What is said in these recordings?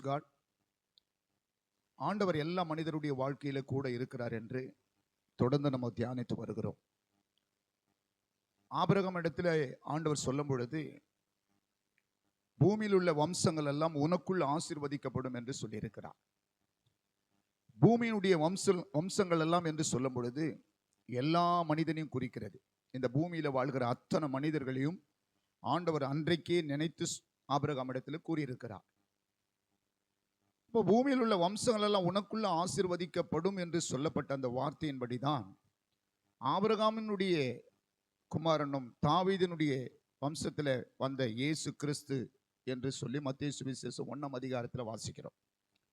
வாழ்க்கையிலும் காட் ஆண்டவர் எல்லா மனிதருடைய வாழ்க்கையில கூட இருக்கிறார் என்று தொடர்ந்து நம்ம தியானித்து வருகிறோம். ஆபரகம் இடத்துல ஆண்டவர் சொல்லும் பொழுது பூமியில் உள்ள வம்சங்கள் எல்லாம் உனக்குள் ஆசிர்வதிக்கப்படும் என்று சொல்லியிருக்கிறார். பூமியினுடைய வம்ச வம்சங்கள் எல்லாம் என்று சொல்லும் பொழுது எல்லா மனிதனையும் குறிக்கிறது. இந்த பூமியில வாழ்கிற அத்தனை மனிதர்களையும் ஆண்டவர் அன்றைக்கே நினைத்து ஆபரகம் இடத்துல கூறியிருக்கிறார். இப்போ பூமியில் உள்ள வம்சங்கள் எல்லாம் உனக்குள்ள ஆசிர்வதிக்கப்படும் என்று சொல்லப்பட்ட அந்த வார்த்தையின்படிதான் ஆபரகாமினுடைய குமாரனும் தாவீதனுடைய வம்சத்தில் வந்த இயேசு கிறிஸ்து என்று சொல்லி மத்திய சுவிசேஷம் ஒன்றாம் அதிகாரத்தில் வாசிக்கிறோம்.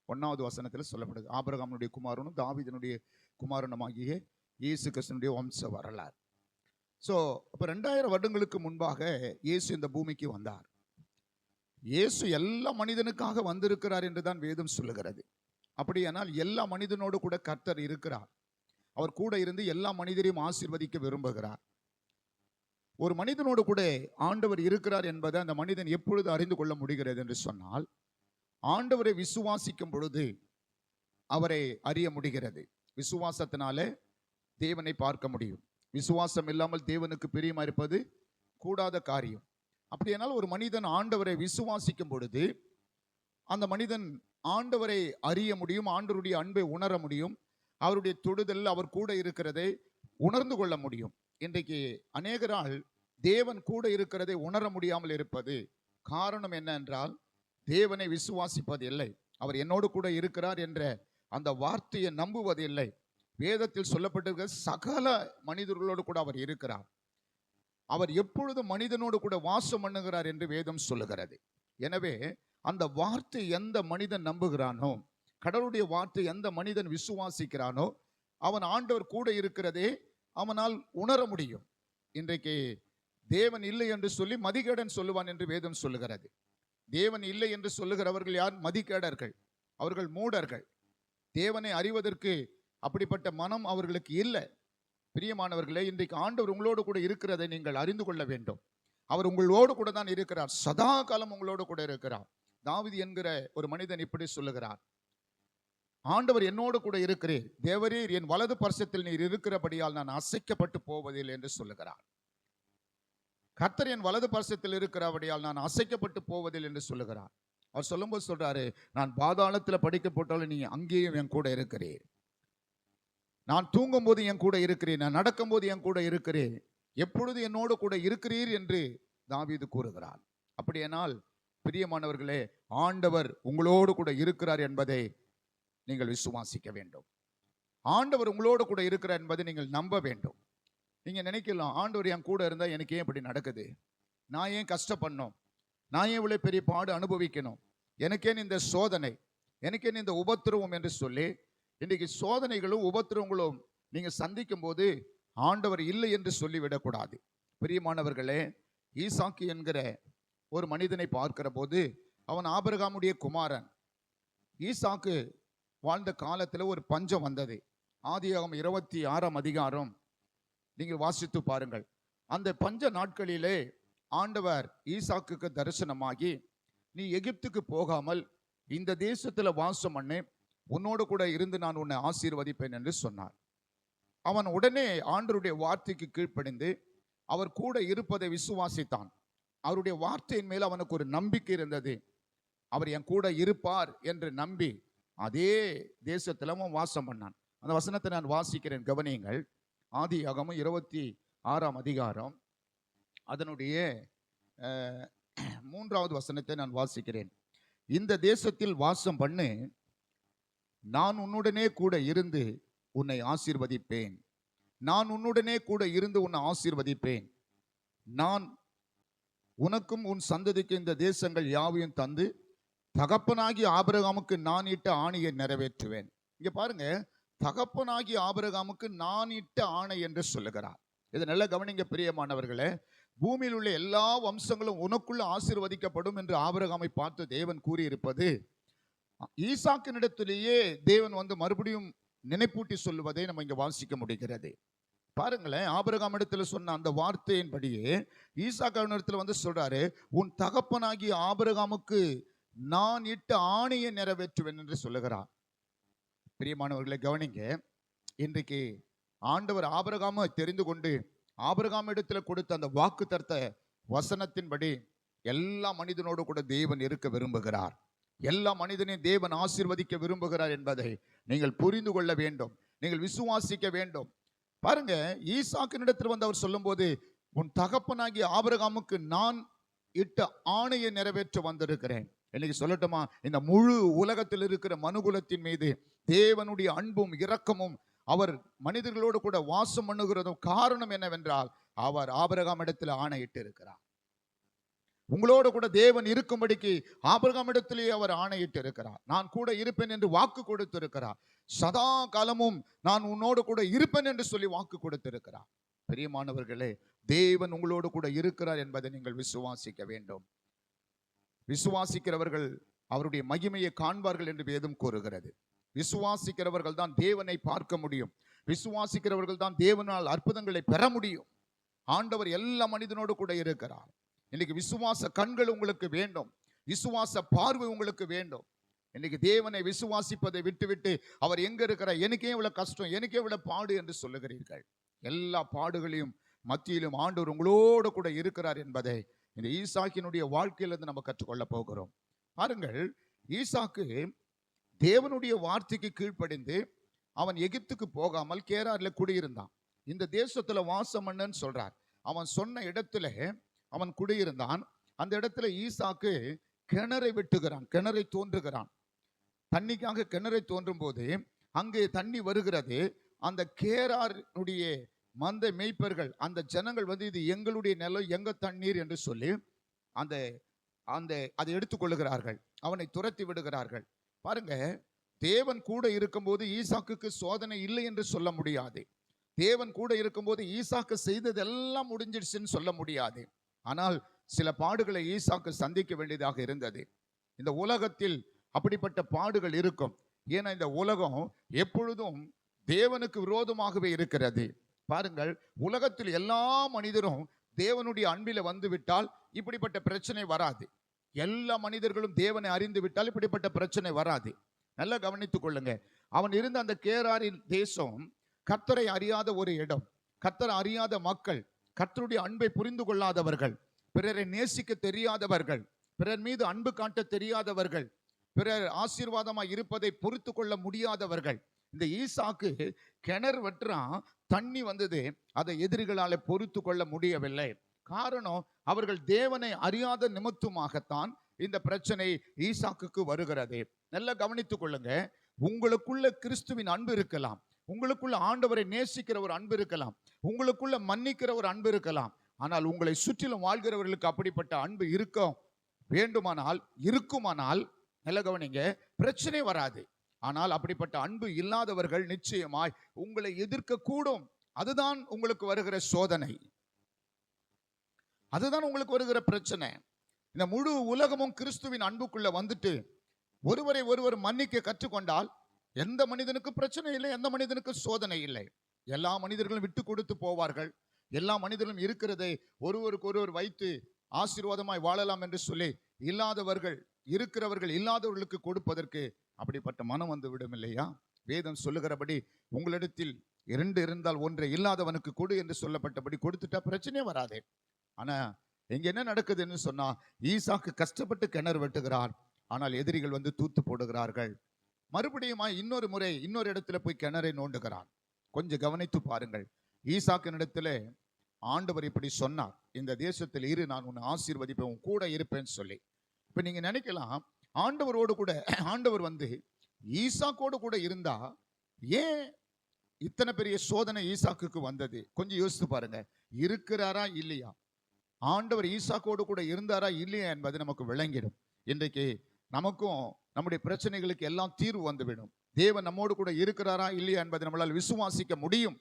ஒன்றாவது வசனத்தில் சொல்லப்படுது. ஆபரகாமனுடைய குமாரனும் தாவீதனுடைய குமாரனுமாகிய இயேசு கிறிஸ்தனுடைய வம்ச வரலாறு. ஸோ இப்போ ரெண்டாயிரம் வருடங்களுக்கு முன்பாக இயேசு இந்த பூமிக்கு வந்தார். இயேசு எல்லா மனிதனுக்காக வந்திருக்கிறார் என்று தான் வேதம் சொல்லுகிறது. அப்படியானால் எல்லா மனிதனோடு கூட கர்த்தர் இருக்கிறார். அவர் கூட இருந்து எல்லா மனிதரையும் ஆசீர்வதிக்க விரும்புகிறார். ஒரு மனிதனோடு கூட ஆண்டவர் இருக்கிறார் என்பதை அந்த மனிதன் எப்பொழுது அறிந்து கொள்ள முடிகிறது என்று சொன்னால் ஆண்டவரை விசுவாசிக்கும் பொழுது அவரை அறிய முடிகிறது. விசுவாசத்தினாலே தேவனை பார்க்க முடியும். விசுவாசம் இல்லாமல் தேவனுக்கு பிரியமா இருப்பது கூடாத காரியம். அப்படியானால் ஒரு மனிதன் ஆண்டவரை விசுவாசிக்கும் பொழுது அந்த மனிதன் ஆண்டவரை அறிய முடியும் ஆண்டவருடைய அன்பை உணர முடியும் அவருடைய தொடுதல் அவர் கூட இருக்கிறதை உணர்ந்து கொள்ள முடியும். இன்றைக்கு அநேகரால் தேவன் கூட இருக்கிறதை உணர முடியாமல் இருப்பது காரணம் என்ன என்றால் தேவனை விசுவாசிப்பது இல்லை அவர் என்னோடு கூட இருக்கிறார் என்ற அந்த வார்த்தையை நம்புவது இல்லை வேதத்தில் சொல்லப்பட்டிருக்கிற சகல மனிதர்களோடு கூட அவர் இருக்கிறார். அவர் எப்பொழுது மனிதனோடு கூட வாசம் பண்ணுகிறார் என்று வேதம் சொல்லுகிறது. எனவே அந்த வார்த்தை எந்த மனிதன் நம்புகிறானோ கடவுளுடைய வார்த்தை எந்த மனிதன் விசுவாசிக்கிறானோ அவன் ஆண்டவர் கூட இருக்கிறதே அவனால் உணர முடியும். இன்றைக்கு தேவன் இல்லை என்று சொல்லி மதிகேடன் சொல்லுவான் என்று வேதம் சொல்லுகிறது. தேவன் இல்லை என்று சொல்லுகிறவர்கள் யார்? மதிகேடர்கள். அவர்கள் மூடர்கள். தேவனை அறிவதற்கு அப்படிப்பட்ட மனம் அவர்களுக்கு இல்லை. பிரியமானவர்களே இன்றைக்கு ஆண்டவர் உங்களோடு கூட இருக்கிறதை நீங்கள் அறிந்து கொள்ள வேண்டும். அவர் உங்களோடு கூட தான் இருக்கிறார். சதா காலம் உங்களோடு கூட இருக்கிறார். தாவிதி என்கிற ஒரு மனிதன் இப்படி சொல்லுகிறார். ஆண்டவர் என்னோடு கூட இருக்கிறேன் தேவரீர் என் வலது பரிசத்தில் நீர் இருக்கிறபடியால் நான் அசைக்கப்பட்டு போவதில்லை என்று சொல்லுகிறார். கர்த்தர் என் வலது பரிசத்தில் இருக்கிறபடியால் நான் அசைக்கப்பட்டு போவதில்லை என்று சொல்லுகிறார். அவர் சொல்லும்போது சொல்றாரு நான் பாதாளத்தில் படிக்கப்பட்டாலும் நீ அங்கேயும் என் கூட இருக்கிறேன் நான் தூங்கும்போது என் கூட இருக்கிறேன் நான் நடக்கும்போது என் கூட இருக்கிறேன் எப்பொழுது என்னோடு கூட இருக்கிறீர் என்று தாவீது கூறுகிறார். அப்படியானால் பிரியமானவர்களே ஆண்டவர் உங்களோடு கூட இருக்கிறார் என்பதை நீங்கள் விசுவாசிக்க வேண்டும். ஆண்டவர் உங்களோடு கூட இருக்கிறார் என்பதை நீங்கள் நம்ப வேண்டும். நீங்க நினைக்கலாம் ஆண்டவர் என் கூட இருந்தா எனக்கு ஏன் இப்படி நடக்குது? நான் ஏன் கஷ்டப்படணும்? நான் ஏன் இவ்வளோ பெரிய பாடு அனுபவிக்கணும்? எனக்கேன் இந்த சோதனை எனக்கேன் இந்த உபத்திரவம் என்று சொல்லி இன்றைக்கு சோதனைகளும் உபத்திரவங்களும் நீங்க சந்திக்கும் போது ஆண்டவர் இல்லை என்று சொல்லிவிடக்கூடாது. பிரியமானவர்களே ஈசாக்கி என்கிற ஒரு மனிதனை பார்க்கிற போது அவன் ஆபரகாமுடைய குமாரன். ஈசாக்கு வாழ்ந்த காலத்தில் ஒரு பஞ்சம் வந்தது. ஆதியாகம் இருபத்தி ஆறாம் அதிகாரம். நீங்கள் வாசித்து பாருங்கள். அந்த பஞ்ச நாட்களிலே ஆண்டவர் ஈசாக்குக்கு தரிசனமாகி நீ எகிப்துக்கு போகாமல் இந்த தேசத்துல வாசம் பண்ணு உன்னோடு கூட இருந்து நான் உன்னை ஆசீர்வதிப்பேன் என்று சொன்னார். அவன் உடனே ஆண்டருடைய வார்த்தைக்கு கீழ்ப்படிந்து அவர் கூட இருப்பதை விசுவாசித்தான். அவருடைய வார்த்தையின் மேல் அவனுக்கு ஒரு நம்பிக்கை இருந்தது. அவர் என் கூட இருப்பார் என்று நம்பி அதே தேசத்திலவும் வாசம் பண்ணான். அந்த வசனத்தை நான் வாசிக்கிறேன் கவனியங்கள். ஆதி அகமும் இருபத்தி ஆறாம் அதிகாரம். அதனுடைய அஹ், மூன்றாவது வசனத்தை நான் வாசிக்கிறேன். இந்த தேசத்தில் வாசம் பண்ணு நான் உன்னுடனே கூட இருந்து உன்னை ஆசீர்வதிப்பேன். நான் உன்னுடனே கூட இருந்து உன்னை ஆசீர்வதிப்பேன். நான் உனக்கும் உன் சந்ததிக்கு இந்த தேசங்கள் யாவையும் தந்து தகப்பனாகி ஆபரகாமுக்கு நான் இட்ட ஆணையை நிறைவேற்றுவேன். இங்க பாருங்க தகப்பனாகி ஆபரகாமுக்கு நான் இட்ட ஆணை என்று சொல்லுகிறார். இதை நல்ல கவனிங்க பிரியமானவர்களே பூமியில் உள்ள எல்லா வம்சங்களும் உனக்குள்ள ஆசீர்வதிக்கப்படும் என்று ஆபரகாமை பார்த்து தேவன் கூறியிருப்பது ஈசாக்கினிடத்திலேயே தேவன் வந்து மறுபடியும் நினைப்பூட்டி சொல்லுவதை நம்ம இங்க வாசிக்க முடிகிறது. பாருங்களேன் ஆபரகாம் இடத்துல சொன்ன அந்த வார்த்தையின்படியே ஈசாக்கு இடத்துல வந்து சொல்றாரு உன் தகப்பனாகிய ஆபரகாமுக்கு நான் இட்ட ஆணையை நிறைவேற்றுவேன் என்று சொல்லுகிறார். பிரியமானவர்களை கவனிங்க இன்றைக்கு ஆண்டவர் ஆபரகாம தெரிந்து கொண்டு ஆபரகாம் இடத்துல கொடுத்த அந்த வாக்கு தர்த்த வசனத்தின்படி எல்லா மனிதனோடு கூட தேவன் இருக்க விரும்புகிறார். எல்லா மனிதனையும் தேவன் ஆசிர்வதிக்க விரும்புகிறார் என்பதை நீங்கள் புரிந்து கொள்ள வேண்டும். நீங்கள் விசுவாசிக்க வேண்டும். பாருங்க ஈசாக்கினிடத்தில் வந்து அவர் சொல்லும்போது உன் தகப்பனாகிய ஆபரகாமுக்கு நான் இட்ட ஆணையை நிறைவேற்ற வந்திருக்கிறேன். இன்னைக்கு சொல்லட்டுமா? இந்த முழு உலகத்தில் இருக்கிற மனுகுலத்தின் மீது தேவனுடைய அன்பும் இரக்கமும் அவர் மனிதர்களோடு கூட வாசம் பண்ணுகிறதும் காரணம் என்னவென்றால் அவர் ஆபரகாம் இடத்துல ஆணையிட்டு இருக்கிறார் உங்களோடு கூட தேவன் இருக்கும்படிக்கு ஆபிரகாமிடத்திலேயே அவர் ஆணையிட்டு இருக்கிறார் நான் கூட இருப்பேன் என்று வாக்கு கொடுத்திருக்கிறார். சதா காலமும் நான் உன்னோடு கூட இருப்பேன் என்று சொல்லி வாக்கு கொடுத்திருக்கிறார். பெரியமானவர்களே தேவன் உங்களோடு கூட இருக்கிறார் என்பதை நீங்கள் விசுவாசிக்க வேண்டும். விசுவாசிக்கிறவர்கள் அவருடைய மகிமையை காண்பார்கள் என்று வேதம் கூறுகிறது. விசுவாசிக்கிறவர்கள் தான் தேவனை பார்க்க முடியும். விசுவாசிக்கிறவர்கள் தான் தேவனால் அற்புதங்களை பெற முடியும். ஆண்டவர் எல்லா மனிதனோடு கூட இருக்கிறார். இன்னைக்கு விசுவாச கண்கள் உங்களுக்கு வேண்டும். விசுவாச பார்வை உங்களுக்கு வேண்டும். இன்னைக்கு தேவனை விசுவாசிப்பதை விட்டுவிட்டு அவர் எங்க இருக்கிறார்? எனக்கே இவ்வளவு கஷ்டம் எனக்கே இவ்வளவு பாடு என்று சொல்லுகிறீர்கள். எல்லா பாடுகளையும் மத்தியிலும் ஆண்டவர் உங்களோடு கூட இருக்கிறார் என்பதை இந்த ஈசாக்கினுடைய வாழ்க்கையிலிருந்து நம்ம கற்றுக்கொள்ள போகிறோம். பாருங்கள் ஈசாக்கு தேவனுடைய வார்த்தைக்கு கீழ்ப்படிந்து அவன் எகிப்துக்கு போகாமல் கேரார்ல குடியிருந்தான். இந்த தேசத்துல வாசம் பண்ணுன்னு சொல்றார். அவன் சொன்ன இடத்துல அவன் குடியிருந்தான். அந்த இடத்துல ஈசாக்கு கிணறை வெட்டுகிறான் கிணறை தோன்றுகிறான். தண்ணிக்காக கிணறை தோன்றும் போது அங்கே தண்ணி வருகிறது. அந்த கேராருடைய மந்த மேய்ப்பர்கள் அந்த ஜனங்கள் வந்து இது எங்களுடைய நிலம் எங்க தண்ணீர்? என்று சொல்லி அந்த அந்த அதை எடுத்துக்கொள்ளுகிறார்கள் அவனை துரத்தி விடுகிறார்கள். பாருங்க தேவன் கூட இருக்கும்போது ஈசாக்குக்கு சோதனை இல்லை என்று சொல்ல முடியாது. தேவன் கூட இருக்கும்போது ஈசாக்கு செய்ததெல்லாம் முடிஞ்சிடுச்சுன்னு சொல்ல முடியாது. ஆனால் சில பாடுகளை ஈசாக்கு சந்திக்க வேண்டியதாக இருந்தது. இந்த உலகத்தில் அப்படிப்பட்ட பாடுகள் இருக்கும். ஏன்னா இந்த உலகம் எப்பொழுதும் தேவனுக்கு விரோதமாகவே இருக்கிறது. பாருங்கள் உலகத்தில் எல்லா மனிதரும் தேவனுடைய அன்பில வந்து விட்டால் இப்படிப்பட்ட பிரச்சனை வராது. எல்லா மனிதர்களும் தேவனை அறிந்து விட்டால் இப்படிப்பட்ட பிரச்சனை வராது. நல்லா கவனித்துக் கொள்ளுங்க. அவன் இருந்த அந்த கேராரின் தேசம் கத்தரை அறியாத ஒரு இடம் கத்தரை அறியாத மக்கள் கர்த்தருடைய அன்பை புரிந்து கொள்ளாதவர்கள் பிறரை நேசிக்க தெரியாதவர்கள் பிறர் மீது அன்பு காட்ட தெரியாதவர்கள் பிறர் ஆசீர்வாதமாய் இருப்பதை பொறுத்து கொள்ள முடியாதவர்கள். இந்த ஈசாக்கு கிணறு வெட்டுறான் தண்ணி வந்தது அதை எதிரிகளால பொறுத்து கொள்ள முடியவில்லை. காரணம் அவர்கள் தேவனை அறியாத நிமித்தமாகத்தான் இந்த பிரச்சனை ஈசாக்குக்கு வருகிறது. நல்லா கவனித்துக் கொள்ளுங்க உங்களுக்குள்ள கிறிஸ்துவின் அன்பு இருக்கலாம். உங்களுக்குள்ள ஆண்டவரை நேசிக்கிற ஒரு அன்பு இருக்கலாம். உங்களுக்குள்ள மன்னிக்கிற ஒரு அன்பு இருக்கலாம். ஆனால் உங்களை சுற்றிலும் வாழ்கிறவர்களுக்கு அப்படிப்பட்ட அன்பு இருக்கும் வேண்டுமானால் இருக்குமானால் நல்ல கவனிங்க பிரச்சனை வராது. ஆனால் அப்படிப்பட்ட அன்பு இல்லாதவர்கள் நிச்சயமாய் உங்களை எதிர்க்க கூடும் அதுதான் உங்களுக்கு வருகிற சோதனை. அதுதான் உங்களுக்கு வருகிற பிரச்சனை. இந்த முழு உலகமும் கிறிஸ்துவின் அன்புக்குள்ள வந்துட்டு ஒருவரை ஒருவர் மன்னிக்க கற்றுக்கொண்டால் எந்த மனிதனுக்கு பிரச்சனை இல்லை எந்த மனிதனுக்கு சோதனை இல்லை. எல்லா மனிதர்களும் விட்டு கொடுத்து போவார்கள். எல்லா மனிதர்களும் இருக்கிறதை ஒருவருக்கு ஒருவர் வைத்து ஆசீர்வாதமாய் வாழலாம் என்று சொல்லி இல்லாதவர்கள் இருக்கிறவர்கள் இல்லாதவர்களுக்கு கொடுப்பதற்கு அப்படிப்பட்ட மனம் வந்து விடும் இல்லையா? வேதம் சொல்லுகிறபடி உங்களிடத்தில் இரண்டு இருந்தால் ஒன்றை இல்லாதவனுக்கு கொடு என்று சொல்லப்பட்டபடி கொடுத்துட்டா பிரச்சனையே வராதே. ஆனா இங்க என்ன நடக்குதுன்னு சொன்னா ஈசாக்கு கஷ்டப்பட்டு கிணறு வெட்டுகிறார். ஆனால் எதிரிகள் வந்து தூத்து போடுகிறார்கள். மறுபடியுமா இன்னொரு முறை இன்னொரு இடத்துல போய் கிணறை நோண்டுகிறான். கொஞ்சம் கவனித்து பாருங்கள். ஈசாக்கினிடத்துல ஆண்டவர் இப்படி சொன்னார். இந்த தேசத்தில் இரு நான் உன்னை ஆசீர்வதிப்பேன் உன் கூட இருப்பேன்னு சொல்லி. இப்ப நீங்க நினைக்கலாம் ஆண்டவரோடு கூட ஆண்டவர் வந்து ஈசாக்கோடு கூட இருந்தா ஏன் இத்தனை பெரிய சோதனை ஈசாக்குக்கு வந்தது? கொஞ்சம் யோசித்து பாருங்க. இருக்கிறாரா இல்லையா? ஆண்டவர் ஈசாக்கோடு கூட இருந்தாரா இல்லையா என்பது நமக்கு விளங்கிடும். இன்றைக்கு நமக்கும் நம்முடைய பிரச்சனைகளுக்கு எல்லாம் தீர்வு வந்துவிடும். தேவன் நம்மோடு கூட இருக்கிறாரா இல்லையா என்பதை நம்மளால் விசுவாசிக்க முடியும்.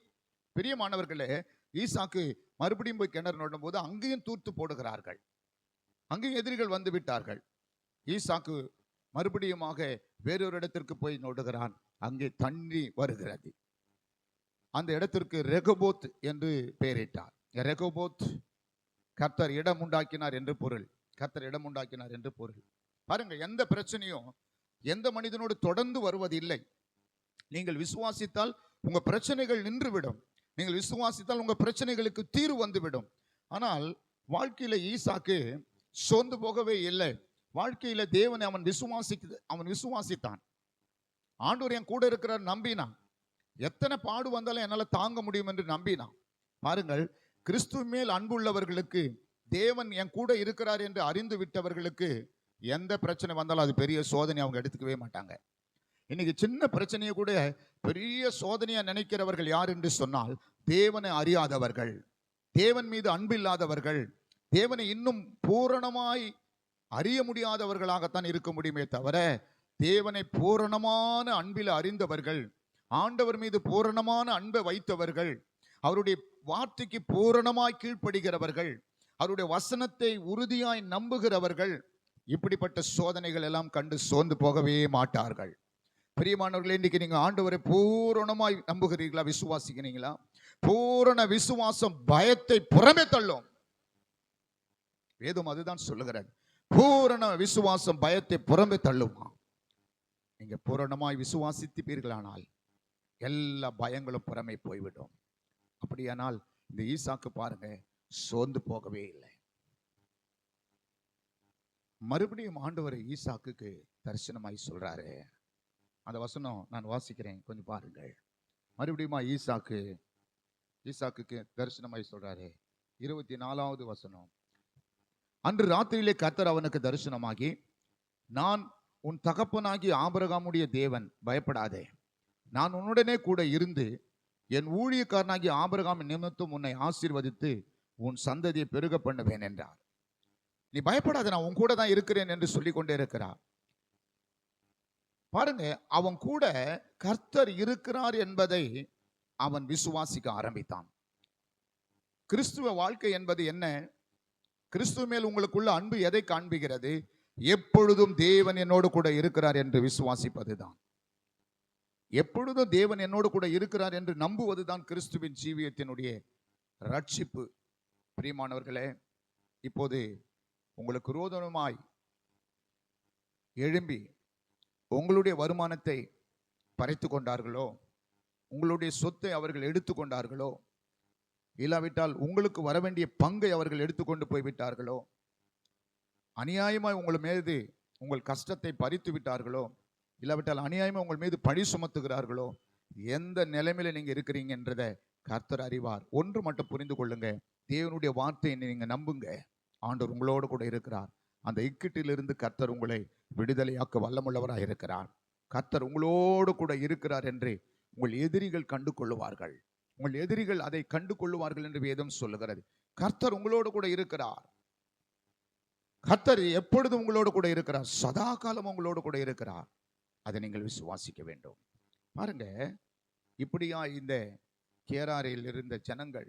பிரியமானவர்களே ஈசாக்கு மறுபடியும் போய் கிணறு நோண்டும் போது அங்கேயும் தூர்த்து போடுகிறார்கள். அங்கேயும் எதிரிகள் வந்து விட்டார்கள். ஈசாக்கு மறுபடியுமாக வேறொரு இடத்திற்கு போய் நோடுகிறான் அங்கே தண்ணி வருகிறது. அந்த இடத்திற்கு ரெகபோத் என்று பெயரிட்டார். ரெகபோத் கர்த்தர் இடம் உண்டாக்கினார் என்று பொருள். கர்த்தர் இடம் உண்டாக்கினார் என்று பொருள். பாருங்க எந்த பிரச்சனையும் எந்த மனிதனோடு தொடர்ந்து வருவதில்லை. நீங்கள் விசுவாசித்தால் உங்க பிரச்சனைகள் நின்றுவிடும். நீங்கள் விசுவாசித்தால் உங்க பிரச்சனைகளுக்கு தீர்வு வந்துவிடும். ஆனால் வாழ்க்கையில ஈசாக்கு சோர்ந்து போகவே இல்லை. வாழ்க்கையில தேவனை அவன் விசுவாசி அவன் விசுவாசித்தான். ஆண்டோர் என் கூட இருக்கிறார் நம்பினான். எத்தனை பாடு வந்தாலும் என்னால் தாங்க முடியும் என்று நம்பினான். பாருங்கள் கிறிஸ்துவ மேல் அன்புள்ளவர்களுக்கு தேவன் என் கூட இருக்கிறார் என்று அறிந்து விட்டவர்களுக்கு எந்த பிரச்சனை வந்தாலும் அது பெரிய சோதனை அவங்க எடுத்துக்கவே மாட்டாங்க. இன்னைக்கு சின்ன பிரச்சனையை கூட பெரிய சோதனையாக நினைக்கிறவர்கள் யார் என்று சொன்னால் தேவனை அறியாதவர்கள் தேவன் மீது அன்பில்லாதவர்கள் தேவனை இன்னும் பூரணமாய் அறிய முடியாதவர்களாகத்தான் இருக்க முடியுமே தவிர தேவனை பூரணமான அன்பில் அறிந்தவர்கள் ஆண்டவர் மீது பூரணமான அன்பை வைத்தவர்கள் அவருடைய வார்த்தைக்கு பூரணமாய் கீழ்ப்படுகிறவர்கள் அவருடைய வசனத்தை உறுதியாய் நம்புகிறவர்கள் இப்படிப்பட்ட சோதனைகள் எல்லாம் கண்டு சோர்ந்து போகவே மாட்டார்கள். பிரியமானவர்களே இன்னைக்கு நீங்க ஆண்டவரை பூரணமாய் நம்புகிறீர்களா? விசுவாசிக்கிறீங்களா? பூரண விசுவாசம் பயத்தை புறமே தள்ளும். வேதம் அதுதான் சொல்லுகிறார் பூரண விசுவாசம் பயத்தை புறம்பே தள்ளுமா? நீங்க பூரணமாய் விசுவாசித்துப்பீர்களானால் எல்லா பயங்களும் புறமே போய்விடும். அப்படியானால் இந்த ஈசாக்கு பாருங்க சோர்ந்து போகவே இல்லை. மறுபடியும் ஆண்டவர் ஈசாக்குக்கு தரிசனமாய் சொல்றாரு. அந்த வசனம் நான் வாசிக்கிறேன் கொஞ்சம் பாருங்கள். மறுபடியுமா ஈசாக்கு ஈசாக்குக்கு தரிசனமாய் சொல்றாரு. இருபத்தி நாலாவது வசனம். அன்று ராத்திரியிலே கத்தர் அவனுக்கு தரிசனமாகி நான் உன் தகப்பனாகி ஆபரகாமுடைய தேவன் பயப்படாதே. நான் உன்னுடனே கூட இருந்து என் ஊழியக்காரனாகி ஆபரகாமின் நிமித்தம் உன்னை ஆசீர்வதித்து உன் சந்ததியை பெருக பண்ணுவேன் என்றார். நீ பயப்படாத நான் உன் கூட தான் இருக்கிறேன் என்று சொல்லி கொண்டே இருக்கிறார். பாருங்க அவன் கூட கர்த்தர் இருக்கிறார் என்பதை அவன் விசுவாசிக்க ஆரம்பித்தான். கிறிஸ்துவ வாழ்க்கை என்பது என்ன? கிறிஸ்துவ மேல் உங்களுக்குள்ள அன்பு எதை காண்பிக்கிறது? எப்பொழுதும் தேவன் என்னோடு கூட இருக்கிறார் என்று விசுவாசிப்பதுதான். எப்பொழுதும் தேவன் என்னோடு கூட இருக்கிறார் என்று நம்புவதுதான் கிறிஸ்துவின் ஜீவியத்தினுடைய ரட்சிப்பு. பிரியமானவர்களே இப்போது உங்களுக்கு ரோதனமாய் எழும்பி உங்களுடைய வருமானத்தை பறைத்து கொண்டார்களோ உங்களுடைய சொத்தை அவர்கள் எடுத்துக்கொண்டார்களோ இல்லாவிட்டால் உங்களுக்கு வர வேண்டிய பங்கை அவர்கள் எடுத்துக்கொண்டு போய் விட்டார்களோ அநியாயமாய் உங்கள் மீது உங்கள் கஷ்டத்தை பறித்து விட்டார்களோ இல்லாவிட்டால் அநியாயமா உங்கள் மீது பழி சுமத்துகிறார்களோ எந்த நிலைமையில நீங்க இருக்கிறீங்கன்றதை கர்த்தர் அறிவார். ஒன்று மட்டும் புரிந்து கொள்ளுங்க. தேவனுடைய வார்த்தையை நீங்க நம்புங்க. ஆண்டவர் உங்களோடு கூட இருக்கிறார். அந்த இக்கிட்டிலிருந்து கர்த்தர் உங்களை விடுதலையாக்க வல்லமுள்ளவராக இருக்கிறார். கர்த்தர் உங்களோடு கூட இருக்கிறார் என்று உங்கள் எதிரிகள் கண்டு கொள்ளுவார்கள் உங்கள் எதிரிகள் அதை கண்டு கொள்ளுவார்கள் என்று வேதம் சொல்லுகிறது. கர்த்தர் உங்களோடு கூட இருக்கிறார். கர்த்தர் எப்பொழுதும் உங்களோடு கூட இருக்கிறார். சதா காலம் உங்களோடு கூட இருக்கிறார். அதை நீங்கள் விசுவாசிக்க வேண்டும். பாருங்க இப்படியா இந்த கேராரில் இருந்த ஜனங்கள்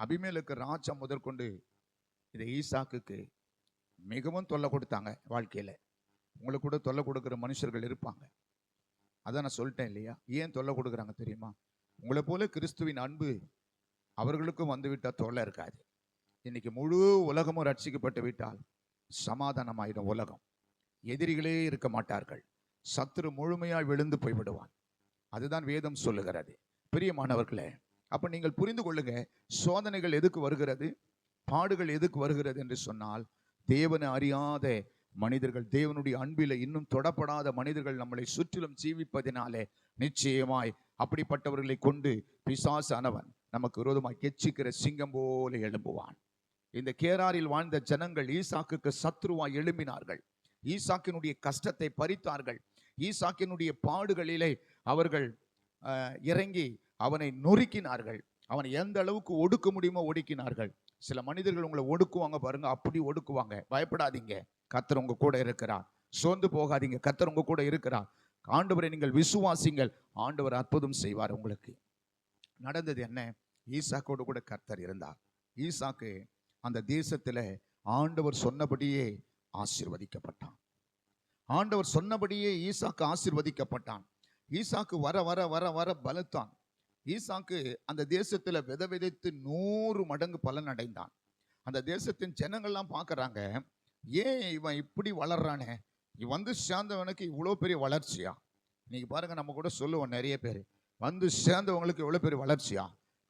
அபிமேலுக்கு ராஜா முதற்கொண்டு இது ஈசாக்குக்கு மிகவும் தொல்லை கொடுத்தாங்க வாழ்க்கையில். உங்களுக்கு கூட தொல்லை கொடுக்குற மனுஷர்கள் இருப்பாங்க. அதான் நான் சொல்லிட்டேன் இல்லையா? ஏன் தொல்லை கொடுக்குறாங்க தெரியுமா? உங்களை போல கிறிஸ்துவின் அன்பு அவர்களுக்கும் வந்து விட்டால் தொல்லை இருக்காது. இன்னைக்கு முழு உலகமும் ரட்சிக்கப்பட்டு விட்டால் சமாதானமாயிடும் உலகம். எதிரிகளே இருக்க மாட்டார்கள். சத்துரு முழுமையாய் விழுந்து போய்விடுவான். அதுதான் வேதம் சொல்லுகிறது. பிரியமானவர்களே அப்போ நீங்கள் புரிந்து கொள்ளுங்க சோதனைகள் எதுக்கு வருகிறது? பாடுகள் எதுக்கு வருகிறது என்று சொன்னால் தேவனை அறியாத மனிதர்கள் தேவனுடைய அன்பில இன்னும் தொடப்படாத மனிதர்கள் நம்மளை சுற்றிலும் ஜீவிப்பதினாலே நிச்சயமாய் அப்படிப்பட்டவர்களை கொண்டு பிசாசானவன் நமக்கு விரோதமாய் கெச்சிக்கிற சிங்கம் போல எழும்புவான். இந்த கேராரில் வாழ்ந்த ஜனங்கள் ஈசாக்குக்கு சத்ருவாய் எழும்பினார்கள். ஈசாக்கினுடைய கஷ்டத்தை பறித்தார்கள். ஈசாக்கினுடைய பாடுகளிலே அவர்கள் அஹ், இறங்கி அவனை நொறுக்கினார்கள். அவனை எந்த அளவுக்கு ஒடுக்க முடியுமோ ஒடுக்கினார்கள். சில மனிதர்கள் உங்களை ஒடுக்குவாங்க பாருங்க அப்படி ஒடுக்குவாங்க. பயப்படாதீங்க. கத்தர் உங்க கூட இருக்கிறார். சோர்ந்து போகாதீங்க. கத்தர் உங்க கூட இருக்கிறார். ஆண்டவரை நீங்கள் விசுவாசிங்கள். ஆண்டவர் அற்புதம் செய்வார் உங்களுக்கு. நடந்தது என்ன? ஈசாக்கோடு கூட கர்த்தர் இருந்தார். ஈசாக்கு அந்த தேசத்துல ஆண்டவர் சொன்னபடியே ஆசிர்வதிக்கப்பட்டான். ஆண்டவர் சொன்னபடியே ஈசாக்கு ஆசிர்வதிக்கப்பட்டான். ஈசாக்கு வர வர வர வர பலத்தான். ஈசாக்கு அந்த தேசத்துல வித விதைத்து நூறு மடங்கு பலன் அடைந்தான். அந்த தேசத்தின் ஜனங்கள்லாம் பார்க்குறாங்க ஏன் இவன் இப்படி வளர்றானே? இவன் வந்து சேர்ந்தவனுக்கு இவ்வளோ பெரிய வளர்ச்சியா? இன்னைக்கு பாருங்க நம்ம கூட சொல்லுவோம் நிறைய பேர் வந்து சேர்ந்தவங்களுக்கு எவ்வளோ பெரிய வளர்ச்சியா?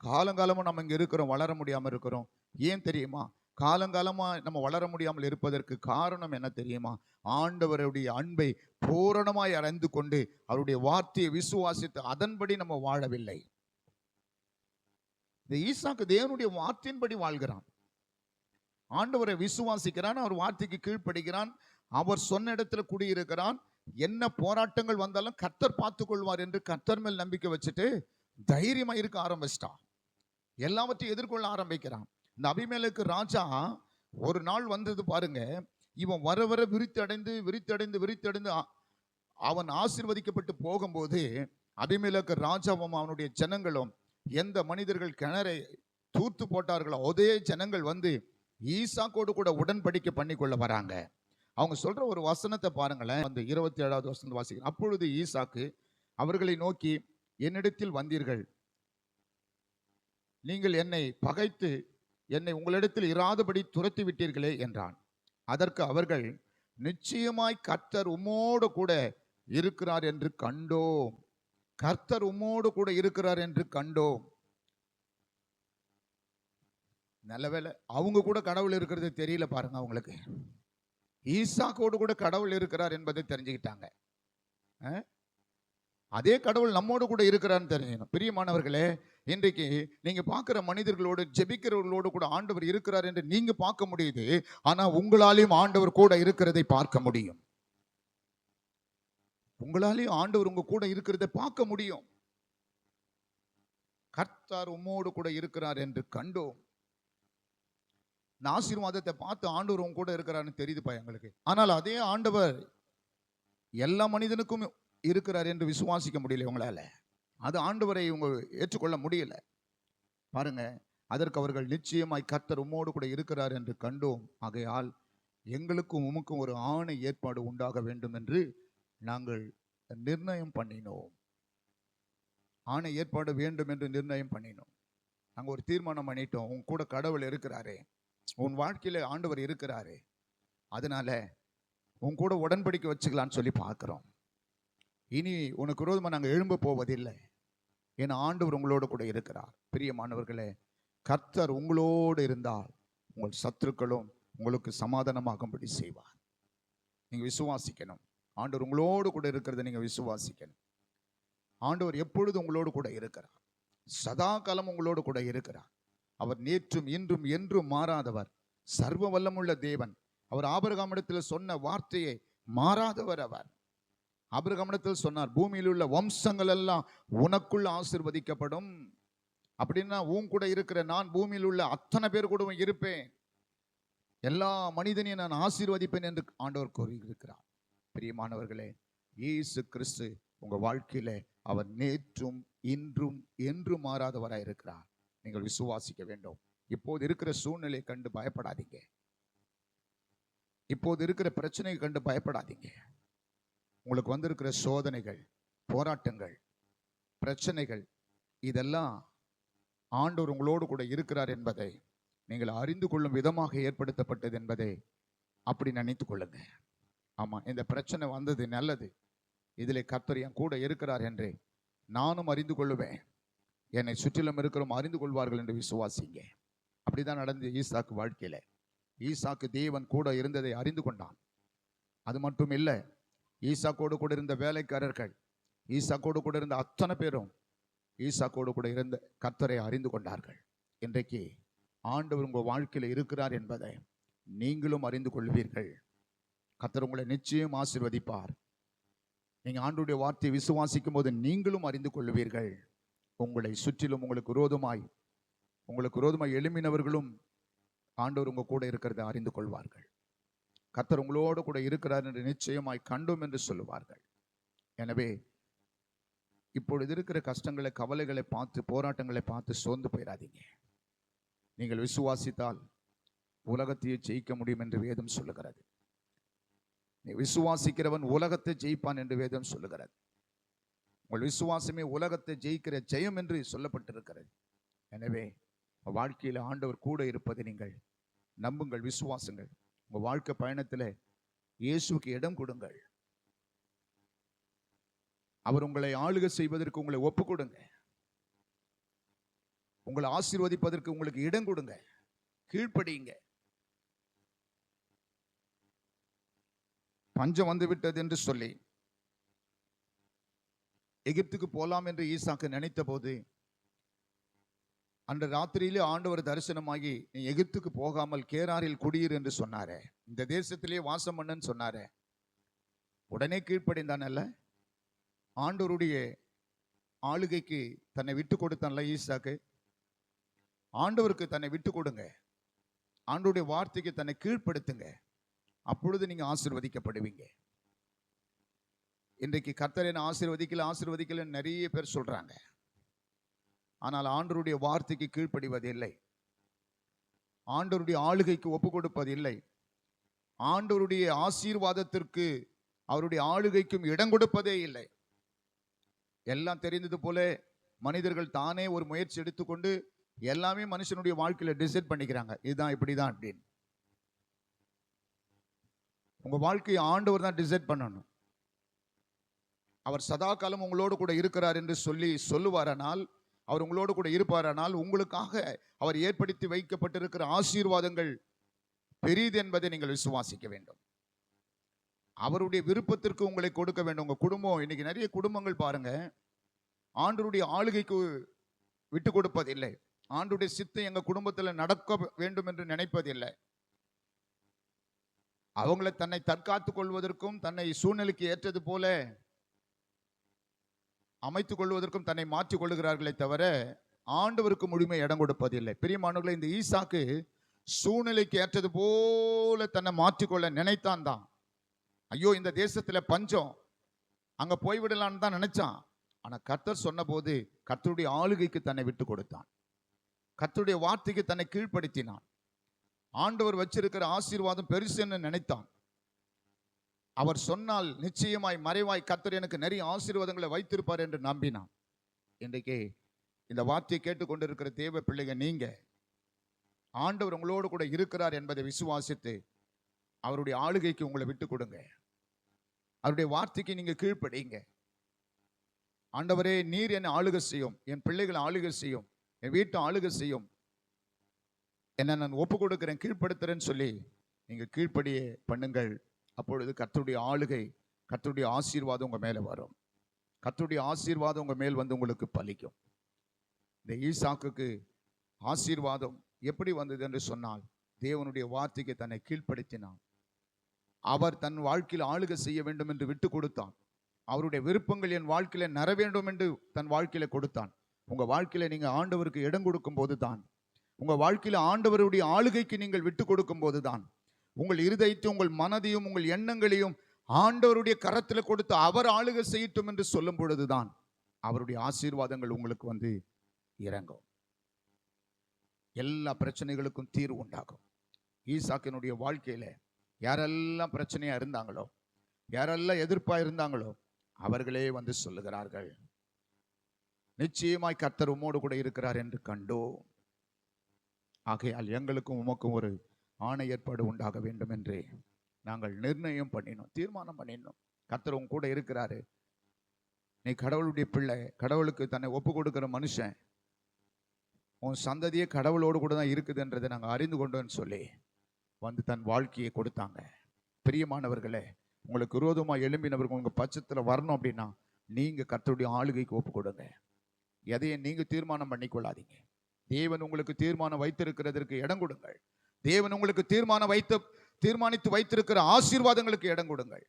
காலங்காலமாக நம்ம இங்க இருக்கிறோம் வளர முடியாமல் இருக்கிறோம். ஏன் தெரியுமா? காலங்காலமா நம்ம வளர முடியாமல் இருப்பதற்கு காரணம் என்ன தெரியுமா? ஆண்டவருடைய அன்பை பூரணமாய் அறிந்து கொண்டு அவருடைய வார்த்தையை விசுவாசித்து அதன்படி நம்ம வாழவில்லை. இந்த ஈசாக்கு தேவனுடைய வார்த்தையின்படி வாழ்கிறான். ஆண்டவரை விசுவாசிக்கிறான் அவர் வார்த்தைக்கு கீழ்ப்படுகிறான் அவர் சொன்ன இடத்துல குடியிருக்கிறான். என்ன போராட்டங்கள் வந்தாலும் கர்த்தர் பார்த்துக் கொள்வார் என்று கர்த்தர் மேல் நம்பிக்கை வச்சுட்டு தைரியமா இருக்க ஆரம்பிச்சிட்டான். எல்லாவற்றையும் எதிர்கொள்ள ஆரம்பிக்கிறான். இந்த அபிமேலுக்கு ராஜா ஒரு நாள் வந்தது பாருங்க இவன் வர வர விரித்தடைந்து விரித்தடைந்து விரித்தடைந்து அவன் ஆசிர்வதிக்கப்பட்டு போகும்போது அபிமேலுக்கு ராஜாவும் அவனுடைய ஜனங்களும் எந்த மனிதர்கள் கிணறை தூர்த்து போட்டார்களோ அதே ஜனங்கள் வந்து ஈசாக்கோடு கூட உடன்படிக்கை பண்ணிக்கொள்ள வராங்க. அவங்க சொல்ற ஒரு வசனத்தை பாருங்களேன். அந்த இருபத்தி ஏழாவது வசனத்தை வாசிக்கிறேன். அப்பொழுது ஈசாக்கு அவர்களை நோக்கி என்னிடத்தில் வந்தீர்கள். நீங்கள் என்னை பகைத்து என்னை உங்களிடத்தில் இராதபடி துரத்தி விட்டீர்களே என்றான். அதற்கு அவர்கள் நிச்சயமாய் கர்த்தர் உம்மோடு கூட இருக்கிறார் என்று கண்டோம். கர்த்தர் உம்மோடு கூட இருக்கிறார் என்று கண்டோம். நல்லவேளை அவங்க கூட கடவுள் இருக்கிறது தெரியல பாருங்க அவங்களுக்கு. ஈசாக்கோடு கூட கடவுள் இருக்கிறார் என்பதை தெரிஞ்சுக்கிட்டாங்க. அதே கடவுள் நம்மோடு கூட இருக்கிறான்னு தெரிஞ்சுக்கணும். பிரியமானவர்களே இன்றைக்கு நீங்க பார்க்குற மனிதர்களோடு ஜெபிக்கிறவர்களோடு கூட ஆண்டவர் இருக்கிறார் என்று நீங்க பார்க்க முடியுது. ஆனா உங்களாலையும் ஆண்டவர் கூட இருக்கிறதை பார்க்க முடியும். உங்களாலேயும் ஆண்டவர் உங்க கூட இருக்கிறதை பார்க்க முடியும். கர்த்தார் உம்மோடு கூட இருக்கிறார் என்று கண்டோம். இந்த ஆசீர்வாதத்தை பார்த்து ஆண்டவர் உங்க கூட இருக்கிறாருன்னு தெரியுதுப்பா எங்களுக்கு. ஆனால் அதே ஆண்டவர் எல்லா மனிதனுக்கும் இருக்கிறார் என்று விசுவாசிக்க முடியல உங்களால. அது ஆண்டவரை இவங்க ஏற்றுக்கொள்ள முடியல. பாருங்க அதற்கு அவர்கள் நிச்சயமாய் கர்த்தர் உம்மோடு கூட இருக்கிறார் என்று கண்டோம். ஆகையால் எங்களுக்கும் உமக்கும் ஒரு ஆணை ஏற்பாடு உண்டாக வேண்டும் என்று நாங்கள் நிர்ணயம் பண்ணினோம். ஆணை ஏற்பாடு வேண்டும் என்று நிர்ணயம் பண்ணினோம். நாங்கள் ஒரு தீர்மானம் பண்ணிட்டோம். உன் கூட கடவுள் இருக்கிறாரே. உன் வாழ்க்கையில் ஆண்டவர் இருக்கிறாரே. அதனால உன் கூட உடன்படிக்கை வச்சுக்கலான்னு சொல்லி பார்க்குறோம். இனி உனக்கு விரோதமாக நாங்கள் எழும்ப போவதில்லை. ஏன்னா ஆண்டவர் உங்களோடு கூட இருக்கிறார். பிரியமானவர்களே கர்த்தர் உங்களோடு இருந்தால் உங்கள் சத்துருக்களும் உங்களுக்கு சமாதானமாகும்படி செய்வார். நீங்கள் விசுவாசிக்கணும். ஆண்டவர் உங்களோடு கூட இருக்கிறத நீங்க விசுவாசிக்கணும். ஆண்டவர் எப்பொழுது உங்களோடு கூட இருக்கிறார்? சதா காலம் உங்களோடு கூட இருக்கிறார். அவர் நேற்றும் இன்றும் என்றும் மாறாதவர். சர்வ வல்லமுள்ள தேவன். அவர் ஆபிரகாமிடத்தில் சொன்ன வார்த்தையை மாறாதவர் அவர். ஆபிரகாமிடத்தில் சொன்னார் பூமியில் உள்ள வம்சங்கள் எல்லாம் உனக்குள்ள ஆசிர்வதிக்கப்படும். அப்படின்னா உன் கூட இருக்கிற நான் பூமியில் உள்ள அத்தனை பேர் கூட இருப்பேன். எல்லா மனிதனையும் நான் ஆசீர்வதிப்பேன் என்று ஆண்டவர் கூறியிருக்கிறார். பிரியமானவர்களே இயேசு கிறிஸ்து உங்கள் வாழ்க்கையில் அவர் நேற்றும் இன்றும் என்றும் மாறாதவராக இருக்கிறார். நீங்கள் விசுவாசிக்க வேண்டும். இப்போது இருக்கிற சூழ்நிலையை கண்டு பயப்படாதீங்க. இப்போது இருக்கிற பிரச்சனையை கண்டு பயப்படாதீங்க. உங்களுக்கு வந்திருக்கிற சோதனைகள் போராட்டங்கள் பிரச்சனைகள் இதெல்லாம் ஆண்டவர் உங்களோடு கூட இருக்கிறார் என்பதை நீங்கள் அறிந்து கொள்ளும் விதமாக ஏற்படுத்தப்பட்டது என்பதை அப்படி நினைத்து கொள்ளுங்கள் ஆமாம் இந்த பிரச்சனை வந்தது நல்லது. இதில் கர்த்தர் என் கூட இருக்கிறார் என்று நானும் அறிந்து கொள்ளுவேன். என்னை சுற்றிலும் இருக்கிறோம் அறிந்து கொள்வார்கள் என்று விசுவாசிங்க. அப்படிதான் நடந்தது ஈசாக்கு வாழ்க்கையில. ஈசாக்கு தேவன் கூட இருந்ததை அறிந்து கொண்டான். அது மட்டும் இல்லை ஈசாக்கோடு கூட இருந்த வேலைக்காரர்கள் ஈசாக்கோடு கூட இருந்த அத்தனை பேரும் ஈசாக்கோடு கூட இருந்த கர்த்தரை அறிந்து கொண்டார்கள். இன்றைக்கு ஆண்டவர் உங்கள் வாழ்க்கையில் இருக்கிறார் என்பதை நீங்களும் அறிந்து கொள்வீர்கள். கத்தர் உங்களை நிச்சயம் ஆசிர்வதிப்பார். நீங்கள் ஆண்டுடைய வார்த்தையை விசுவாசிக்கும் போது நீங்களும் அறிந்து கொள்வீர்கள் உங்களை சுற்றிலும் உங்களுக்கு விரோதமாய் உங்களுக்கு விரோதமாய் எழுமினவர்களும் ஆண்டவர் உங்க கூட இருக்கிறதை அறிந்து கொள்வார்கள். கத்தர் உங்களோடு கூட இருக்கிறார் என்று நிச்சயமாய் கண்டோம் என்று சொல்லுவார்கள். எனவே இப்பொழுது இருக்கிற கஷ்டங்களை கவலைகளை பார்த்து போராட்டங்களை பார்த்து சோர்ந்து போயிடாதீங்க நீங்கள் விசுவாசித்தால் உலகத்தையே ஜெயிக்க முடியும் என்று வேதம் சொல்லுகிறது. நீ விசுவாசிக்கிறவன் உலகத்தை ஜெயிப்பான் என்று வேதம் சொல்லுகிறது. உங்கள் விசுவாசமே உலகத்தை ஜெயிக்கிற ஜெயம் என்று சொல்லப்பட்டிருக்கிறது. எனவே உங்க வாழ்க்கையில் ஆண்டவர் கூட இருப்பதை நீங்கள் நம்புங்கள் விசுவாசங்கள். உங்க வாழ்க்கை பயணத்தில் இயேசுவுக்கு இடம் கொடுங்கள். அவர் உங்களை ஆளுக செய்வதற்கு உங்களை ஒப்பு கொடுங்க உங்களை ஆசீர்வதிப்பதற்கு உங்களுக்கு இடம் கொடுங்க. கீழ்ப்படியுங்க. பஞ்சம் வந்து விட்டது என்று சொல்லி எகிப்துக்கு போலாம் என்று ஈசாக்கு நினைத்த போது அன்று ராத்திரியிலே ஆண்டவர் தரிசனமாகி நீ எகிப்துக்கு போகாமல் கேராரில் குடியிரு என்று சொன்னாரே. இந்த தேசத்திலே வாசம் பண்ணுன்னு சொன்னாரே. உடனே கீழ்ப்படிந்தானல்ல ஆண்டவருடைய ஆளுகைக்கு தன்னை விட்டு கொடுத்தான்ல ஈசாக்கு. ஆண்டவருக்கு தன்னை விட்டு கொடுங்க. ஆண்டவருடைய வார்த்தைக்கு தன்னை கீழ்ப்படுத்துங்க. அப்பொழுது நீங்கள் ஆசிர்வதிக்கப்படுவீங்க. இன்றைக்கு கர்த்தர் என்ன ஆசிர்வதிக்கல ஆசிர்வதிக்கலன்னு நிறைய பேர் சொல்கிறாங்க ஆனால் ஆண்டருடைய வார்த்தைக்கு கீழ்ப்படிவதில்லை. ஆண்டவருடைய ஆளுகைக்கு ஒப்பு கொடுப்பது இல்லை ஆண்டவருடைய ஆசீர்வாதத்திற்கு அவருடைய ஆளுகைக்கும் இடம் கொடுப்பதே இல்லை. எல்லாம் தெரிந்தது போல மனிதர்கள் தானே ஒரு முயற்சி எடுத்துக்கொண்டு எல்லாமே மனுஷனுடைய வாழ்க்கையில் டிசைட் பண்ணிக்கிறாங்க. இதுதான் இப்படிதான் அப்படின்னு. உங்க வாழ்க்கையை ஆண்டவர் தான் டிசைட் பண்ணணும். அவர் சதா காலம் உங்களோடு கூட இருக்கிறார் என்று சொல்லி சொல்லுவாரானால் அவர் உங்களோடு கூட இருப்பாரானால் உங்களுக்காக அவர் ஏற்படுத்தி வைக்கப்பட்டிருக்கிற ஆசீர்வாதங்கள் பெரியது என்பதை நீங்கள் விசுவாசிக்க வேண்டும். அவருடைய விருப்பத்திற்கு உங்களை கொடுக்க வேண்டும். உங்க குடும்பம் இன்னைக்கு நிறைய குடும்பங்கள் பாருங்க. ஆண்டருடைய ஆளுகைக்கு விட்டு கொடுப்பதில்லை. ஆண்டுடைய சித்தம் எங்க குடும்பத்துல நடக்க வேண்டும் என்று நினைப்பதில்லை. அவங்கள தன்னை தற்காத்துக் கொள்வதற்கும் தன்னை சூழ்நிலைக்கு ஏற்றது போல அமைத்துக் கொள்வதற்கும் தன்னை மாற்றிக் கொள்ளுகிறார்களே தவிர ஆண்டவருக்கு முழுமை இடம் கொடுப்பதில்லை. பிரியமானவர்களே இந்த ஈசாக்கு சூழ்நிலைக்கு ஏற்றது போல தன்னை மாற்றிக்கொள்ள நினைத்தான் தான். ஐயோ இந்த தேசத்துல பஞ்சம். அங்க போய்விடலான்னு தான் நினைச்சான். ஆனா கர்த்தர் சொன்னபோது கர்த்தருடைய ஆளுகைக்கு தன்னை விட்டு கொடுத்தான். கர்த்தருடைய வார்த்தைக்கு தன்னை கீழ்ப்படுத்தினான். ஆண்டவர் வச்சிருக்கிற ஆசீர்வாதம் பெருசுன்னு நினைத்தான். அவர் சொன்னால் நிச்சயமாய் மறைவாய் கத்தர் எனக்கு நிறைய ஆசீர்வாதங்களை வைத்திருப்பார் என்று நம்பினான். இன்றைக்கு இந்த வார்த்தையை கேட்டுக்கொண்டிருக்கிற தேவ பிள்ளைங்க நீங்க ஆண்டவர் உங்களோடு கூட இருக்கிறார் என்பதை விசுவாசித்து அவருடைய ஆளுகைக்கு உங்களை விட்டு கொடுங்க. அவருடைய வார்த்தைக்கு நீங்க கீழ்ப்படிங்க. ஆண்டவரே நீர் என்னை ஆளுகை செய்யும். என் பிள்ளைகளை ஆளுகை செய்யும். என் வீட்டை ஆளுகை செய்யும். என்ன நான் ஒப்பு கொடுக்குறேன் கீழ்ப்படுத்துறேன்னு சொல்லி நீங்க கீழ்ப்படியே பண்ணுங்கள். அப்பொழுது கர்த்தருடைய ஆளுகை கர்த்தருடைய ஆசீர்வாதம் உங்க மேல வரும். கர்த்தருடைய ஆசீர்வாதம் உங்க மேல் வந்து உங்களுக்கு பலிக்கும். இந்த ஈசாக்குக்கு ஆசீர்வாதம் எப்படி வந்தது என்று சொன்னால் தேவனுடைய வார்த்தைக்கு தன்னை கீழ்ப்படுத்தினான். அவர் தன் வாழ்க்கையில் ஆளுகை செய்ய வேண்டும் என்று விட்டு கொடுத்தான். அவருடைய விருப்பங்கள் என் வாழ்க்கையில நர வேண்டும் என்று தன் வாழ்க்கையில கொடுத்தான். உங்க வாழ்க்கையில நீங்க ஆண்டவருக்கு இடம் கொடுக்கும் போதுதான் உங்க வாழ்க்கையில ஆண்டவருடைய ஆளுகைக்கு நீங்கள் விட்டு கொடுக்கும் போது தான் உங்கள் இருதயத்தையும் உங்கள் மனதையும் உங்கள் எண்ணங்களையும் ஆண்டவருடைய கரத்துல கொடுத்து அவர் ஆளுகை செய்யட்டும் என்று சொல்லும் பொழுதுதான் அவருடைய ஆசீர்வாதங்கள் உங்களுக்கு வந்து இறங்கும். எல்லா பிரச்சனைகளுக்கும் தீர்வு உண்டாகும். ஈசாக்கினுடைய வாழ்க்கையில யாரெல்லாம் பிரச்சனையா இருந்தாங்களோ யாரெல்லாம் எதிர்ப்பா இருந்தாங்களோ அவர்களே வந்து சொல்லுகிறார்கள். நிச்சயமாய் கர்த்தர் உம்மோடு கூட இருக்கிறார் என்று கண்டோ ஆகையால் எங்களுக்கும் உமக்கும் ஒரு ஆணை ஏற்பாடு உண்டாக வேண்டும் என்று நாங்கள் நிர்ணயம் பண்ணினோம் தீர்மானம் பண்ணினோம். கத்தர் உன் கூட இருக்கிறாரு. நீ கடவுளுடைய பிள்ளை கடவுளுக்கு தன்னை ஒப்பு கொடுக்குற மனுஷன். உன் சந்ததியே கடவுளோடு கூட தான் இருக்குதுன்றதை நாங்கள் அறிந்து கொண்டோம்னு சொல்லி வந்து தன் வாழ்க்கையை கொடுத்தாங்க. பிரியமானவர்களே உங்களுக்கு விரோதமாக எழும்பினவர்கள் உங்கள் பட்சத்தில் வரணும் அப்படின்னா நீங்கள் கத்தருடைய ஆளுகைக்கு ஒப்பு கொடுங்க. எதையும் நீங்கள் தீர்மானம் பண்ணிக்கொள்ளாதீங்க. தேவன் உங்களுக்கு தீர்மானம் வைத்திருக்கிறதற்கு இடம் கொடுங்கள். தேவன் உங்களுக்கு தீர்மானம் வைத்து தீர்மானித்து வைத்திருக்கிற ஆசீர்வாதங்களுக்கு இடம் கொடுங்கள்.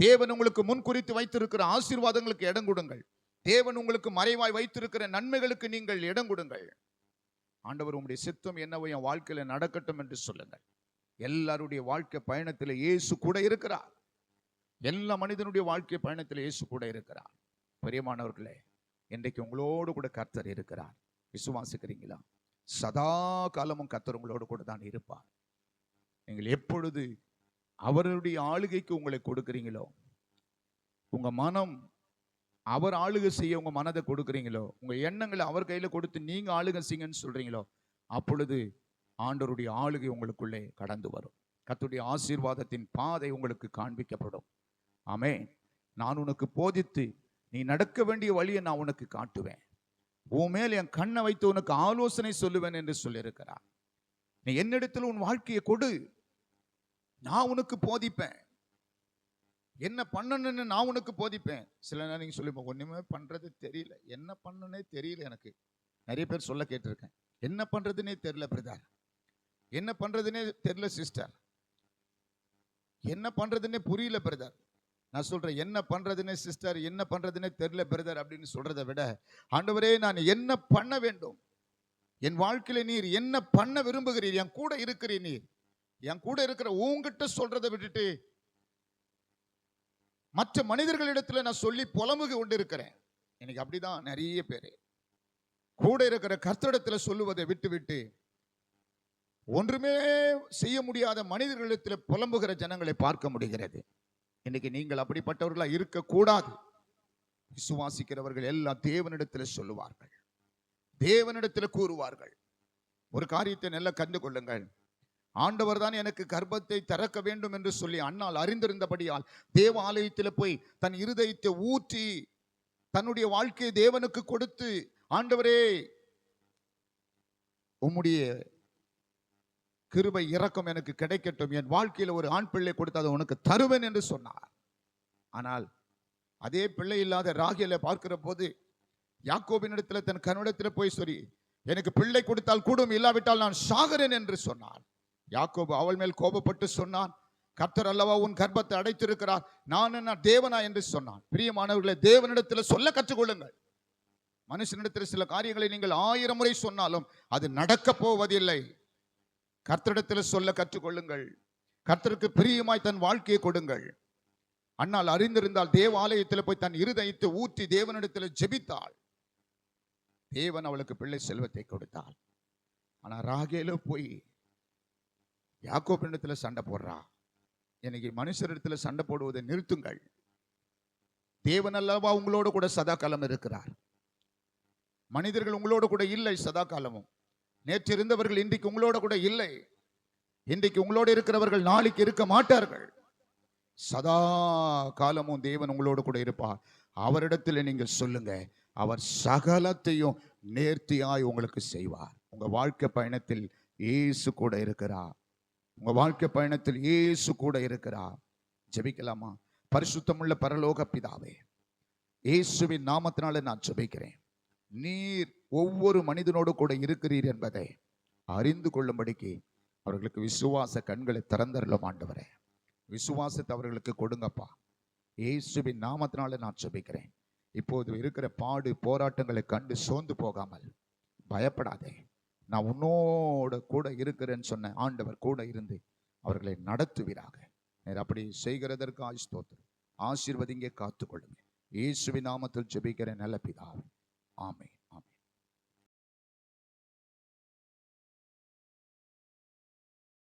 தேவன் உங்களுக்கு முன்குறித்து வைத்திருக்கிற ஆசீர்வாதங்களுக்கு இடம் கொடுங்கள். தேவன் உங்களுக்கு மறைவாய் வைத்திருக்கிற நன்மைகளுக்கு நீங்கள் இடம் கொடுங்கள். ஆண்டவர் உங்களுடைய சித்தம் என்னவோ என் வாழ்க்கையில நடக்கட்டும் என்று சொல்லுங்கள். எல்லாருடைய வாழ்க்கை பயணத்தில் இயேசு கூட இருக்கிறார். எல்லா மனிதனுடைய வாழ்க்கை பயணத்தில் இயேசு கூட இருக்கிறார். பெரியமானவர்களே இன்றைக்கு உங்களோடு கூட கர்த்தர் இருக்கிறார். விசுவாசிக்கிறீங்களா? சதா காலமும் கத்தர் உங்களோடு கூட தான் இருப்பார். நீங்கள் எப்பொழுது அவருடைய ஆளுகைக்கு உங்களை கொடுக்குறீங்களோ உங்க மனம் அவர் ஆளுகை செய்ய உங்க மனதை கொடுக்குறீங்களோ உங்கள் எண்ணங்களை அவர் கையில கொடுத்து நீங்க ஆளுகை செய்யுங்கன்னு சொல்றீங்களோ அப்பொழுது ஆண்டவருடைய ஆளுகை உங்களுக்குள்ளே கடந்து வரும். கத்துடைய ஆசீர்வாதத்தின் பாதை உங்களுக்கு காண்பிக்கப்படும். ஆமே நான் உனக்கு போதித்து நீ நடக்க வேண்டிய வழியை நான் உனக்கு காட்டுவேன். உன் மேல் என் கண்ணை வைத்து உனக்கு ஆலோசனை சொல்லுவேன் என்று சொல்லியிருக்கிறார். நீ என்னிடத்தில் உன் வாழ்க்கையை கொடு. நான் உனக்கு போதிப்பேன். என்ன பண்ணணும்னு நான் உனக்கு போதிப்பேன். சில நேரம் நீங்க சொல்லி ஒண்ணுமே பண்றது தெரியல. என்ன பண்ணனே தெரியல எனக்கு. நிறைய பேர் சொல்ல கேட்டிருக்கேன். என்ன பண்ணுறதுனே தெரியல பிரதர். என்ன பண்ணுறதுனே தெரியல சிஸ்டர். என்ன பண்றதுன்னே புரியல பிரதர். நான் சொல்றேன் என்ன பண்றதுனே சிஸ்டர் என்ன பண்றதுனே தெரில பிரதர் அப்படின்னு சொல்கிறத விட ஆண்டவரே நான் என்ன பண்ண வேண்டும்? என் வாழ்க்கையில நீர் என்ன பண்ண விரும்புகிறீர்? என் கூட இருக்கிறீர் நீர். என் கூட இருக்கிற உங்ககிட்ட சொல்றதை விட்டுட்டு மற்ற மனிதர்களிடத்துல நான் சொல்லி புலம்புக கொண்டு இருக்கிறேன் எனக்கு அப்படிதான் நிறைய பேர். கூட இருக்கிற கர்த்தரிடத்துல சொல்லுவதை விட்டு விட்டு ஒன்றுமே செய்ய முடியாத மனிதர்களிடத்தில் புலம்புகிற ஜனங்களை பார்க்க முடிகிறது. இன்னைக்கு நீங்கள் அப்படிப்பட்டவர்களா இருக்கக்கூடாது. விசுவாசிக்கிறவர்கள் எல்லாம் தேவனிடத்தில் சொல்லுவார்கள். தேவனிடத்தில் கூறுவார்கள். ஒரு காரியத்தை நல்லா கண்டு கொள்ளுங்கள். ஆண்டவர் தான் எனக்கு கர்ப்பத்தை திறக்க வேண்டும் என்று சொல்லி அண்ணால் அறிந்திருந்தபடியால் தேவ ஆலயத்தில் போய் தன் இருதயத்தை ஊற்றி தன்னுடைய வாழ்க்கையை தேவனுக்கு கொடுத்து ஆண்டவரே உம்முடைய கிருபை இறக்கம் எனக்கு கிடைக்கட்டும். என் வாழ்க்கையில் ஒரு ஆண் பிள்ளை கொடுத்து அதை உனக்கு தருவேன் என்று சொன்னார். ஆனால் அதே பிள்ளை இல்லாத ராகியலை பார்க்கிற போது யாக்கோபினிடத்தில் தன் கண்ணிடத்தில் போய் சொல்லி எனக்கு பிள்ளை கொடுத்தால் கூடும் இல்லாவிட்டால் நான் சாகரேன் என்று சொன்னான் யாக்கோபு அவள் மேல் கோபப்பட்டு சொன்னான் கர்த்தர் அல்லவா உன் கர்ப்பத்தை அடைத்திருக்கிறார்? நான் என்ன தேவனா? என்று சொன்னான். பிரியமானவர்களை தேவனிடத்தில் சொல்ல கற்றுக்கொள்ளுங்கள். மனுஷனிடத்தில் சில காரியங்களை நீங்கள் ஆயிரம் முறை சொன்னாலும் அது நடக்கப் போவதில்லை. கர்த்தரிடத்தில் சொல்ல கற்றுக்கொள்ளுங்கள். கர்த்தருக்கு பிரியமாய் தன் வாழ்க்கையை கொடுங்கள். அண்ணால் அறிந்திருந்தால் தேவ ஆலயத்தில் போய் தன் இருதயத்தை ஊற்றி தேவனிடத்தில் ஜெபித்தாள் தேவன் அவளுக்கு பிள்ளை செல்வத்தை கொடுத்தாள் ஆனா ராகேல போய் யாக்கோபினிடத்தில் சண்டை போடுறா. இன்னைக்கு மனுஷரிடத்தில் சண்டை போடுவதை நிறுத்துங்கள். தேவன் அல்லவா உங்களோட கூட சதா காலம் இருக்கிறார். மனிதர்கள் உங்களோட கூட இல்லை சதா காலமும். நேற்று இருந்தவர்கள் இன்றைக்கு உங்களோட கூட இல்லை. இன்றைக்கு உங்களோடு இருக்கிறவர்கள் நாளைக்கு இருக்க மாட்டார்கள். சதா காலமும் தேவன் உங்களோடு கூட இருப்பார். அவரிடத்தில் நீங்கள் சொல்லுங்க. அவர் சகலத்தையும் நேர்த்தியாய் உங்களுக்கு செய்வார். உங்க வாழ்க்கை பயணத்தில் இயேசு கூட இருக்கிறார். உங்க வாழ்க்கை பயணத்தில் இயேசு கூட இருக்கிறார். ஜெபிக்கலாமா? பரிசுத்தமுள்ள பரலோக பிதாவே இயேசுவின் நாமத்தினால நான் ஜெபிக்கிறேன். நீர் ஒவ்வொரு மனிதனோடு கூட இருக்கிறீர் என்பதை அறிந்து கொள்ளும்படிக்கு அவர்களுக்கு விசுவாச கண்களை திறந்தரலும் ஆண்டவரே. விசுவாசத்தை அவர்களுக்கு கொடுங்கப்பா. இயேசுவின் நாமத்தினால நான் சுபிக்கிறேன் இப்போது இருக்கிற பாடு போராட்டங்களை கண்டு சோர்ந்து போகாமல் பயப்படாதே. நான் உன்னோட கூட இருக்கிறேன்னு சொன்ன ஆண்டவர் கூட இருந்து அவர்களை நடத்துவீராக. நேர் அப்படி செய்கிறதற்கு ஆஸ்தோத்திரம் ஆசீர்வதிங்க காத்துக்கொள்ளுங்க. இயேசுவின் நாமத்தில் ஜெபிக்கிற நல்ல பிதாவே. ஆமென்.